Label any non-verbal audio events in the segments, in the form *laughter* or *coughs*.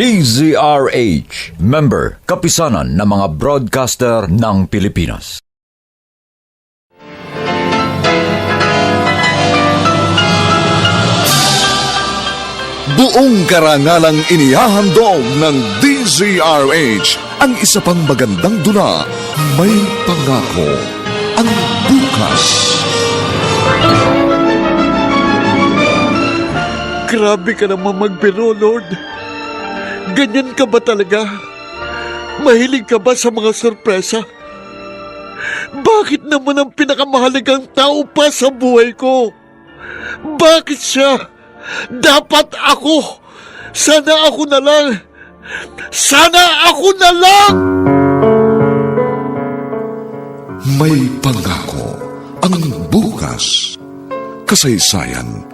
DZRH, member, kapisanan ng mga broadcaster ng Pilipinas. Buong karangalang inihahandog ng DZRH ang isa pang magandang dula, May Pangako, ang bukas. Grabe ka naman magbiro, Lord. Ganyan ka ba talaga? Mahilig ka ba sa mga sorpresa? Bakit naman ang pinakamahalagang tao pa sa buhay ko? Bakit siya? Dapat ako! Sana ako na lang! Sana ako na lang! May Pangako, ang bukas. Kasaysayan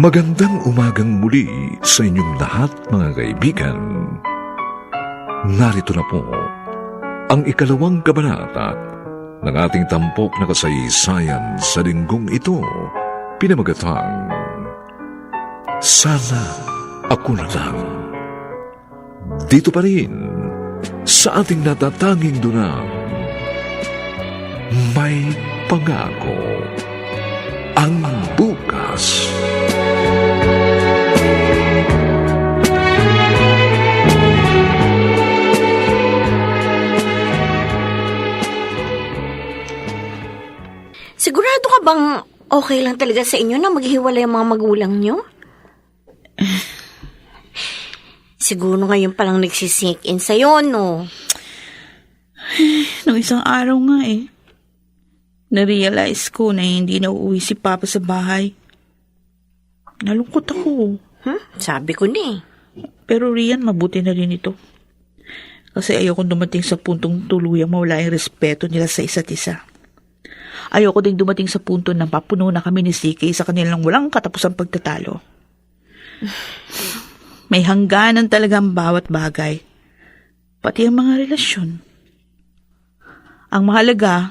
Magandang umagang muli sa inyong lahat mga kaibigan. Narito na po ang ikalawang kabanata ng ating tampok na kasaysayan sa linggong ito, pinamagatang Sana Ako Na Lang. Dito pa rin sa ating natatanging dunang May Pangako ang bukas. Sigurado ka bang okay lang talaga sa inyo na maghiwalay ang mga magulang nyo? *sighs* Siguro ngayon palang nagsisink in sa'yo, no? *sighs* Nung isang araw nga eh. Narealize ko na hindi na uuwi si Papa sa bahay. Nalungkot ako. Hmm? Sabi ko na eh. Pero Rian, mabuti na rin ito. Kasi ayokong dumating sa puntong tuluyang mawala yung respeto nila sa isa't isa. Ayoko ding dumating sa punto na papuno na kami ni CK sa kanilang walang katapusang pagtatalo. May hangganan talaga ang bawat bagay. Pati ang mga relasyon. Ang mahalaga,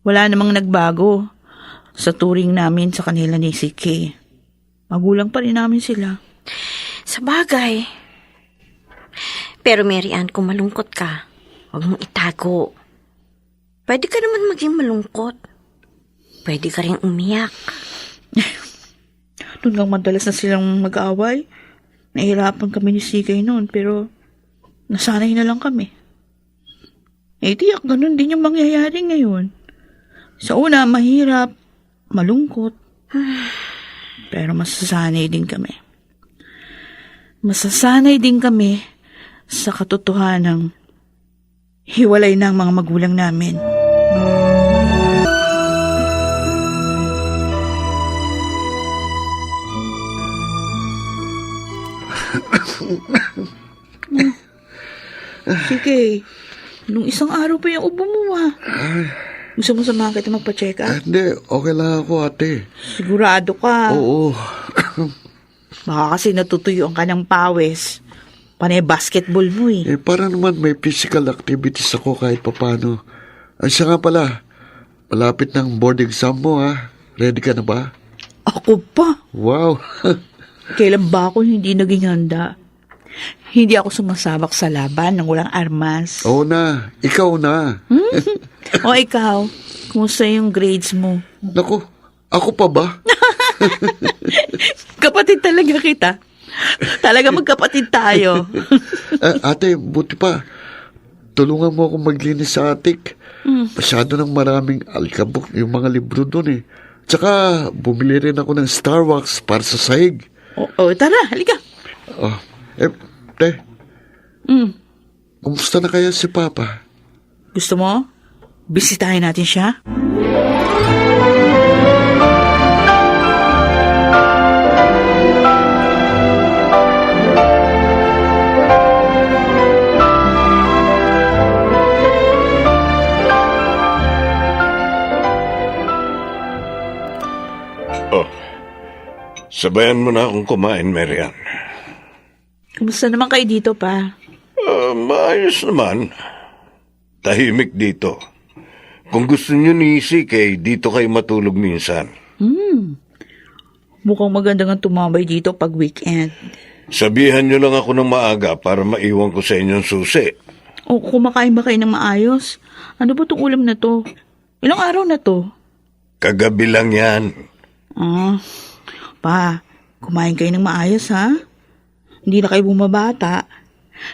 wala namang nagbago sa turing namin sa kanila ni CK. Magulang pa rin namin sila. Sa bagay. Pero Mary Ann, kung malungkot ka, huwag mong itago. Pwede ka naman maging malungkot. Pwede ka rin umiyak. *laughs* Doon lang madalas na silang mag-aaway. Nahirapan kami ni Sikay noon, pero nasanay na lang kami. Eh, tiyak, ganun din yung mangyayari ngayon. Sa una, mahirap, malungkot. *sighs* pero masasanay din kami. Masasanay din kami sa katotohanang hiwalay na mga magulang namin. Sige. Nung isang araw pa yung ubo mo ah. Gusto mo samahan kita magpa-check up? Hindi, okay lang ako ate. Sigurado ka. Oo. *coughs* Baka kasi natutuyuan ka ng pawis. Panay basketball mo eh. Eh, para naman may physical activities ako kahit papano. Ay, siya nga pala. Malapit ng board exam mo, ha? Ready ka na ba? Ako pa. Wow! *laughs* Kailan ba ako hindi naging handa? Hindi ako sumasabak sa laban ng walang armas. Oo na. Ikaw na. *laughs* O ikaw, kumusta yung grades mo? Naku, ako pa ba? *laughs* Kapatid talaga kita. Talaga magkapatid tayo. Eh, ate, buti pa. Tulungan mo ako maglinis sa attic. Masyado ng maraming alkabok yung mga libro doon eh. Tsaka, bumili rin ako ng Star Wax para sa sahig. o, o, tara, halika. Oh, eh, te, Mm. kumusta na kaya si Papa? Gusto mo? Bisitahin natin siya? Oh, sabayan mo na akong kumain, Marian. Kumusta naman kayo dito pa? Ah, maayos naman. Tahimik dito. Kung gusto niyo ni CK, dito kayo matulog minsan. Mukhang maganda nga tumambay dito pag weekend. Sabihan niyo lang ako ng maaga para maiwan ko sa inyong susi. O kumakain ba kayo ng maayos? Ano ba tong ulam na to? Ilang araw na to? Kagabi lang yan. Ah, pa, kumain kayo ng maayos ha? Hindi na kayo bumabata.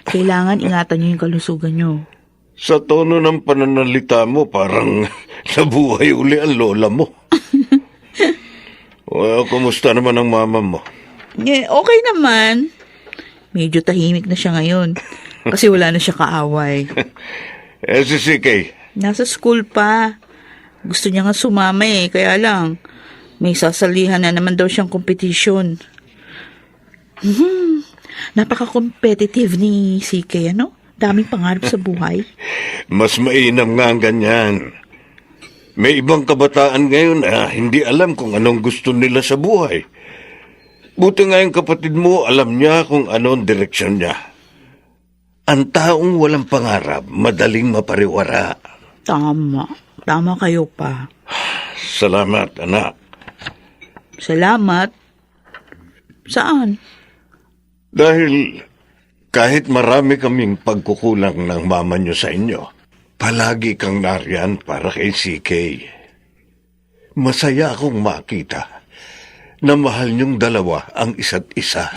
Kailangan ingatan niyo yung kalusugan niyo. Sa tono ng pananalita mo, parang *laughs* nabuhay uli ang lola mo. *laughs* well, kumusta naman ang mama mo? Eh, okay naman. Medyo tahimik na siya ngayon. Kasi wala na siya kaaway. *laughs* Eh, si CK, Nasa school pa. Gusto niya nga sumama eh, kaya lang. May sasalihan na naman daw siyang competition. Hmm, napaka-competitive ni CK, ano? Daming pangarap sa buhay. *laughs* Mas mainam nga ang ganyan. May ibang kabataan ngayon na hindi alam kung anong gusto nila sa buhay. Buti nga yung kapatid mo, alam niya kung ano ang direksyon niya. Ang taong walang pangarap, madaling mapariwara. Tama. Tama kayo pa. *sighs* Salamat, anak. Salamat. Saan? Dahil kahit marami kaming pagkukulang ng mama niyo sa inyo, palagi kang nariyan para kay CK. Masaya akong makita na mahal niyong dalawa ang isa't isa.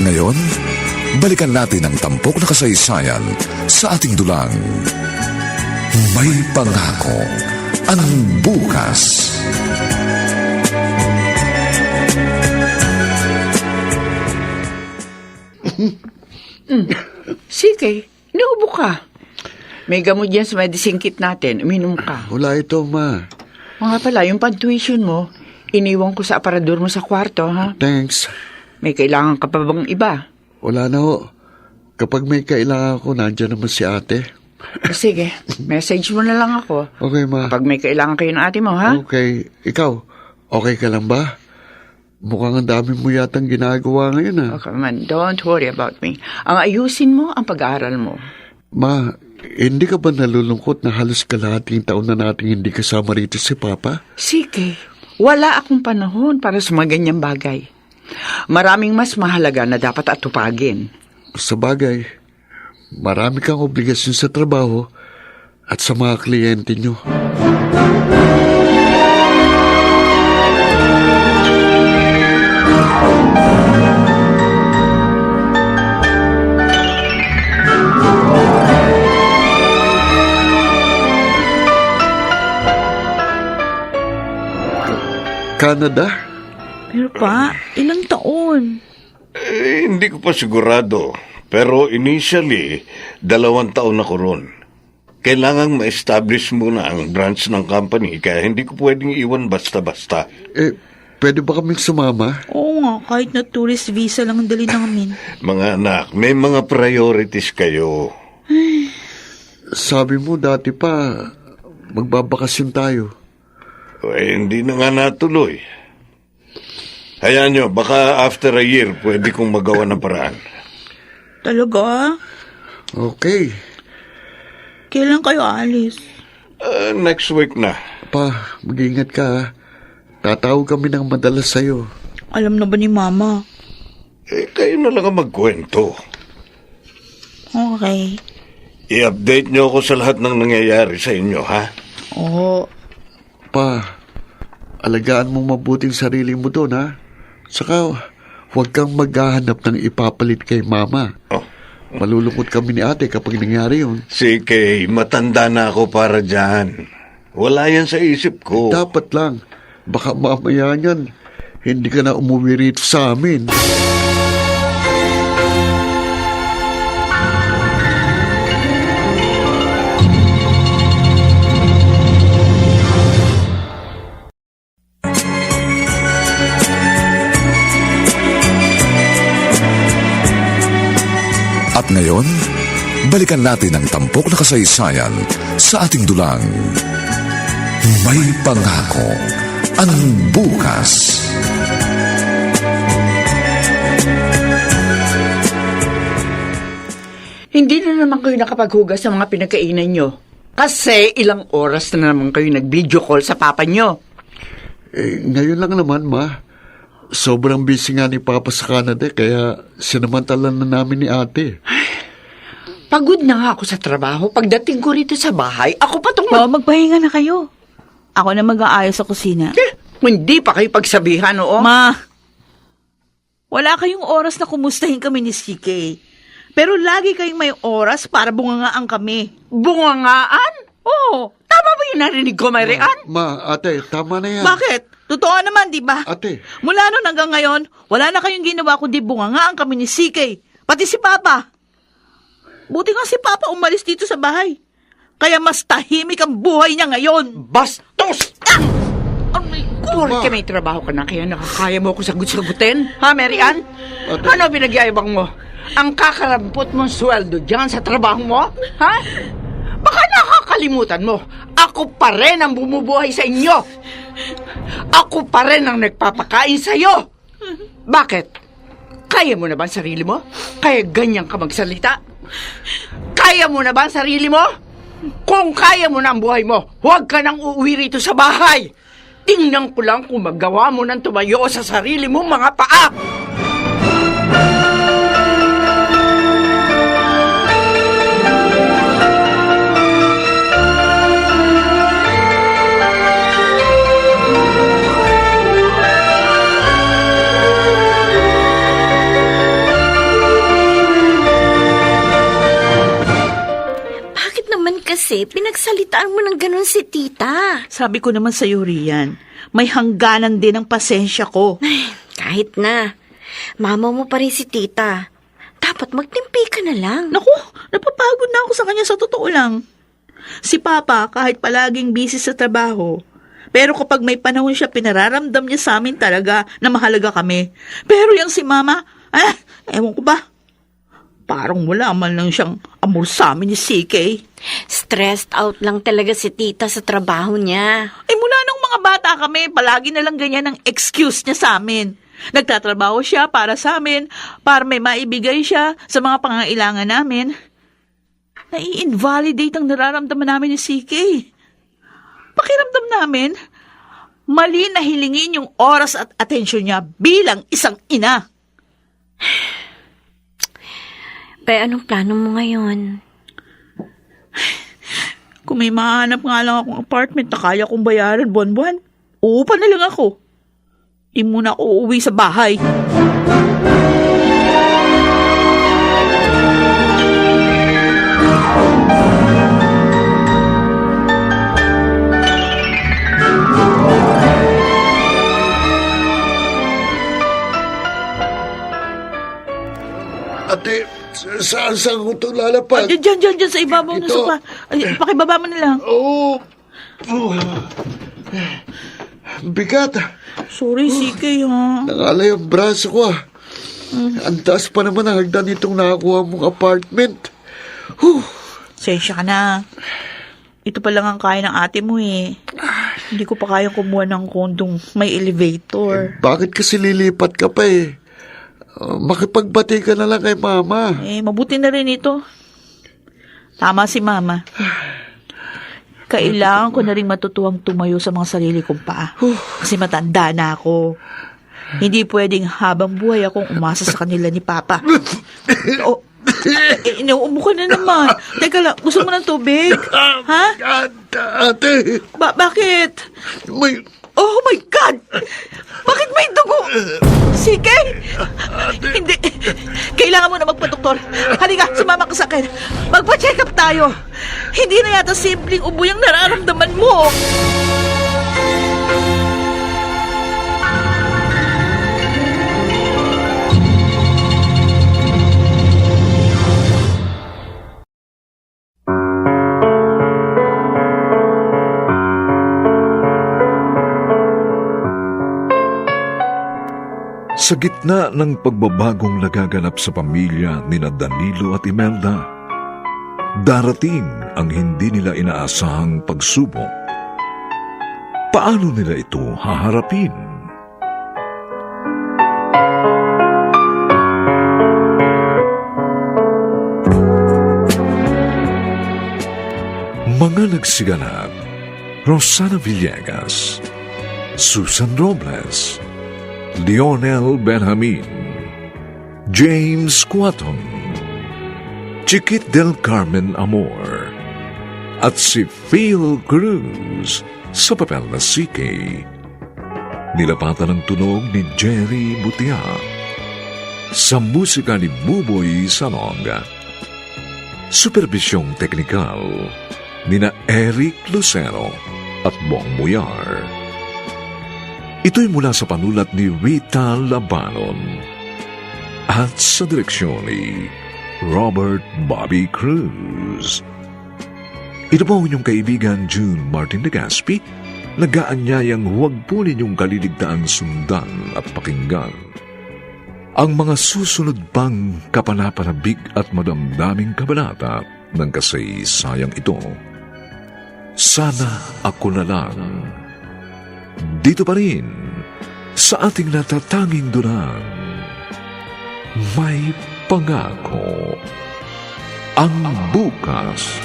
Ngayon, balikan natin ang tampok na kasaysayan sa ating dulang. May pangako ang bukas. Sige, inuubo ka. May gamot yan sa medicine kit natin. Uminom ka. Wala ito, ma. Mga pala, yung pan-tuition mo, iniwan ko sa aparador mo sa kwarto, ha? Thanks. May kailangan ka pa bang iba? Wala na ho. Kapag may kailangan ko, nandyan naman si ate. Sige, *laughs* message mo na lang ako. Okay, ma. Pag may kailangan kayo ng ate mo, ha? Okay. Ikaw, okay ka lang ba? Mukhang ang dami mo yatang ginagawa ngayon, ah. Okay man, don't worry about me. Ang ayusin mo ang pag-aaral mo. Ma, hindi ka ba nalulungkot na halos kalahating taon na nating hindi kasama rito si Papa? Sige, wala akong panahon para sa mga ganyang bagay. Maraming mas mahalaga na dapat atupagin. Sa bagay, marami kang obligasyon sa trabaho at sa mga kliyente nyo. Canada? Pero pa, ilang taon? Eh, hindi ko pa sigurado. Pero initially, dalawang taon ako ron. Kailangang ma-establish muna ang branch ng company kaya hindi ko pwedeng iwan basta-basta. Eh, pwede ba kaming sumama? Oo nga, kahit na tourist visa lang ang dali namin. *laughs* Mga anak, may mga priorities kayo. Sabi mo dati pa, magbabakasyon tayo. Eh, hindi na nga natuloy. Hayaan nyo, baka after a year, pwede kong magawa ng paraan. Talaga? Okay. Kailan kayo alis? Uh, next week na. Pa, mag-ingat ka ha. Tatawag kami ng madalas sa'yo. Alam na ba ni Mama? Eh, kayo na lang ang magkwento. Okay. I-update nyo ako sa lahat ng nangyayari sa inyo, ha? Oo. Pa, alagaan mo mabuting sarili mo doon ha. Saka, huwag kang maghahanap ng ipapalit kay Mama. Oh. Malulungkot kami ni ate kapag nangyari yun. Si Kay, matanda na ako para dyan. Wala yan sa isip ko. Dapat lang. Baka mamaya niyan, hindi ka na umuwi rito sa amin. Ngayon, balikan natin ang tampok na kasaysayan sa ating dulang. May pangako ang bukas. Hindi na naman kayo nakapaghugas sa mga pinagkainan nyo. Kasi ilang oras na naman kayo nag-video call sa papa nyo. Eh, ngayon lang naman, ma. Sobrang busy nga ni Papa sa Canada, kaya sinamantalan na namin ni ate. Pagod na nga ako sa trabaho. Pagdating ko rito sa bahay, ako pa tong Oo, magpahinga na kayo. Ako na mag-aayos sa kusina. Eh, hindi pa kayo pagsabihan, oo? Ma, wala kayong oras na kumustahin kami ni CK. Pero lagi kayong may oras para bungangaan kami. Bungangaan? Oo. Tama ba yung narinig ko, Marian? Ma, ate, tama na yan. Bakit? Totoo naman, di ba? Ate, Mula noon hanggang ngayon, wala na kayong ginawa kundi bungangaan kami ni CK. Pati si Papa. Buti nga si Papa umalis dito sa bahay. Kaya mas tahimik ang buhay niya ngayon. Bastos! Ah! Aray ko! Porke may trabaho ka na, kaya nakakaya mo ako sagut-sagutin? Ha, Marian? Ano pinagyayabang mo? Ang kakarampot mong sweldo dyan sa trabaho mo? Ha? Baka nakakalimutan mo, ako pa rin ang bumubuhay sa inyo. Ako pa rin ang nagpapakain sa'yo. Bakit? Kaya mo na ba ang sarili mo? Kaya ganyan ka magsalita? Kaya mo na ba ang sarili mo? Kung kaya mo na ang buhay mo, huwag ka nang uuwi rito sa bahay. Tingnan ko lang kung magawa mo nang tumayo sa sarili mo mga paa. Pinagsalitaan mo ng ganun si tita? Sabi ko naman sa Rian, may hangganan din ang pasensya ko. Kahit na. Mama mo pa rin si tita. Dapat magtimpi ka na lang. Naku, napapagod na ako sa kanya sa totoo lang. Si Papa, kahit palaging busy sa trabaho, pero kapag may panahon siya, pinararamdam niya sa amin talaga na mahalaga kami. Pero yung si Mama, ah, ewan ko ba? Parang wala man lang siyang amor sa amin ni CK. Stressed out lang talaga si tita sa trabaho niya. Eh mula nung mga bata kami, palagi na lang ganyan ang excuse niya sa amin. Nagtatrabaho siya para sa amin, para may maibigay siya sa mga pangangailangan namin. Nai-invalidate ang nararamdaman namin ni CK. Pakiramdam namin, mali na hilingin yung oras at atensyon niya bilang isang ina. Kaya anong plano mo ngayon? Kung may mahanap nga lang akong apartment na kaya kong bayaran buwan-buwan, uupa na lang ako. Di muna ako uuwi sa bahay. ate, saan saan ko ito lalapag? Diyan, diyan, diyan, diyan sa ibabaw ng sopa. Ay, pakibaba mo na lang. Oo. bigat. Sorry, CK, ha? Nangalay ang braso ko ah. Ang taas pa naman ang hagdan nitong nakakuha mong apartment. Huh. Sensya ka na. Ito pa lang ang kaya ng ate mo, eh. Hindi ko pa kayang kumuha ng kondong may elevator. Bakit kasi lilipat ka pa eh? Uh, makipagbati ka na lang kay mama. Eh, mabuti na rin ito. Tama si mama. Kailangan ko na rin matutuwang tumayo sa mga sarili kong paa. Kasi matanda na ako. Hindi pwedeng habang buhay akong umasa sa kanila ni Papa. O, eh, inuubo ka na naman. Teka lang, gusto mo ng tubig? Ha? Ate, ate, Ba- bakit? may... Oh my God! Bakit may dugo? Sige! Hindi. Kailangan mo na magpa-doktor. Halika, sumama ka sa akin. Magpa-check up tayo. Hindi na yata simpleng ubo yung nararamdaman mo. Sa gitna ng pagbabagong nagaganap sa pamilya ni na Danilo at Imelda, darating ang hindi nila inaasahang pagsubok. Paano nila ito haharapin? Mga nagsiganap, Rosana Villegas, Susan Robles, Lionel Benjamin, James Quaton, Chiquit del Carmen Amor, at si Phil Cruz sa papel na CK. Nilapatan ng tunog ni Jerry Butia sa musika ni Buboy Salonga. Supervisyong teknikal ni na Eric Lucero at Bong Muyar. Ito'y mula sa panulat ni Rita Labanon at sa direksyon ni Robert Bobby Cruz. Ito po ang inyong kaibigan June Martin de Gaspi, nagaanyayang huwag po ninyong kaliligtaan sundan at pakinggan. Ang mga susunod pang kapanapanabig at madamdaming kabanata ng kasaysayang ito. Sana ako na lang dito pa rin sa ating natatanging durang may pangako ang bukas.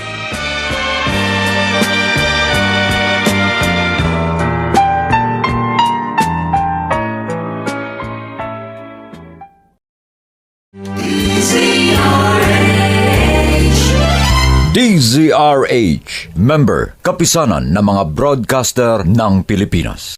DZRH, member, kapisanan ng mga broadcaster ng Pilipinas.